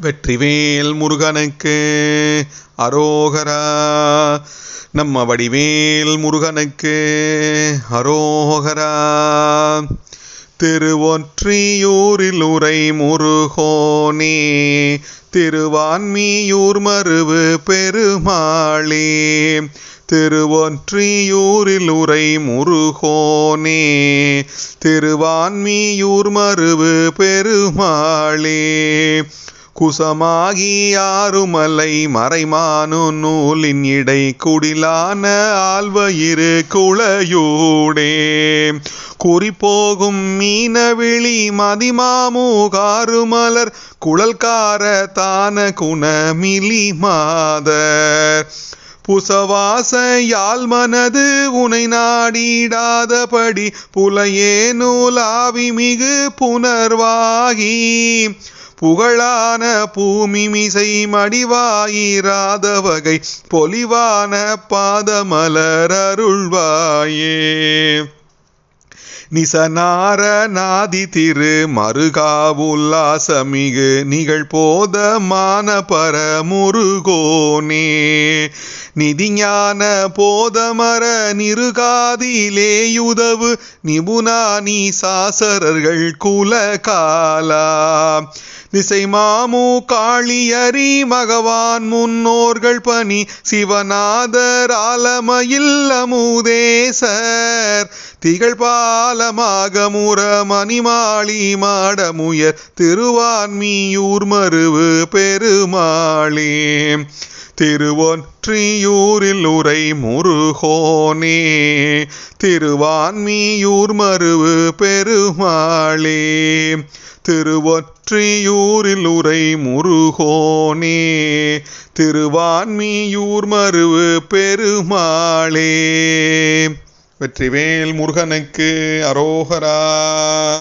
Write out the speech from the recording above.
வெற்றிவேல் முருகனுக்கு அரோகரா. நம்ம வடிவேல் முருகனுக்கு அரோகரா. திருவொற்றியூரில் உரை முருகோனே திருவான்மியூர் மருவு பெருமாளே. திருவொற்றியூரில் உரை முருகோனே திருவான்மியூர் மருவு பெருமாளே. குசமாகி ஆறுமலை மறைமானு நூலின் இடை குடிலான ஆழ்வயிறு குளையூடே குறிப்போகும் மீனவிழி மதிமாமுகாறுமலர் குழல்கார தான குணமிலி மாதர். புசவாச யாழ் மனது உனை நாடிடாதபடி புலையே நூலாவி மிகு புனர்வாகி புகழான பூமி மிசை மடிவாயிராத வகை பொலிவான பாதமலர் அருள்வாயே. நிசனார நாதி திரு மருகாவுல்லாசமிகு நிகழ்போதமான பரமுருகோனே நிதிஞான போதமர நிருகாதிலேயுதவு நிபுணானி சாசரர்கள் குலகாலா திசை மாமு காளியரி மகவான் முன்னோர்கள் பணி சிவநாதர் ஆலமையில் அமுதேசர். திகழ் பாலமாக முற மணிமாளி மாடமுயர் திருவான்மியூர் மருவு பெருமாளே. திருவொற்றியூரில் உரை முருகோனே திருவான்மியூர் மருவு பெருமாளே திருவொற்றியூரில் உரை முருகோனே திருவான்மியூர் மருவு பெருமாளே. வெற்றிவேல் முருகனுக்கு அரோகரா.